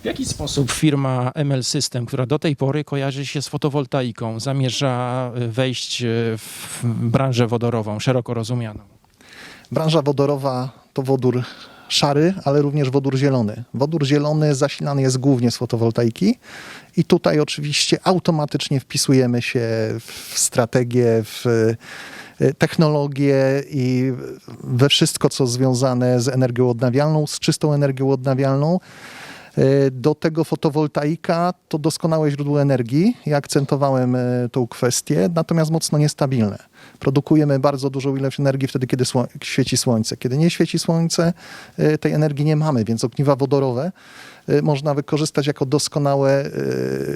W jaki sposób firma ML System, która do tej pory kojarzy się z fotowoltaiką, zamierza y, wejść y, w branżę wodorową, szeroko rozumianą? Branża wodorowa to wodór szary, ale również wodór zielony. Wodór zielony zasilany jest głównie z fotowoltaiki i tutaj oczywiście automatycznie wpisujemy się w strategię, w e, technologię i we wszystko, co związane z energią odnawialną, z czystą energią odnawialną. E, Do tego fotowoltaika to doskonałe źródło energii. Ja akcentowałem e, tą kwestię, natomiast mocno niestabilne. Produkujemy bardzo dużą ilość energii wtedy, kiedy sło- świeci słońce. Kiedy nie świeci słońce, e, tej energii nie mamy, więc ogniwa wodorowe można wykorzystać jako doskonałe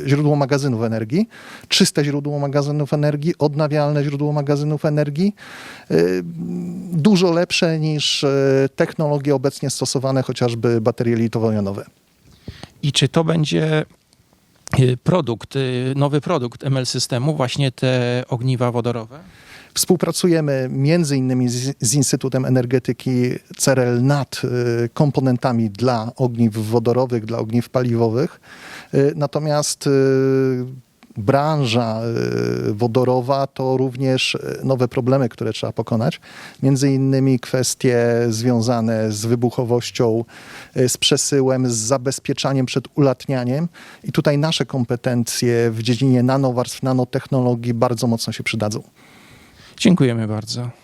źródło magazynów energii, czyste źródło magazynów energii, odnawialne źródło magazynów energii, dużo lepsze niż technologie obecnie stosowane, chociażby baterie litowo-jonowe. I czy to będzie y, produkt, y, nowy produkt ML Systemu, właśnie te ogniwa wodorowe? Współpracujemy między innymi z, z Instytutem Energetyki CEREL nad y, komponentami dla ogniw wodorowych, dla ogniw paliwowych. Natomiast branża y, wodorowa to również y, nowe problemy, które trzeba pokonać. Między innymi kwestie związane z wybuchowością, y, z przesyłem, z zabezpieczaniem przed ulatnianiem. I tutaj nasze kompetencje w dziedzinie nanowarstw, nanotechnologii bardzo mocno się przydadzą. Dziękujemy bardzo.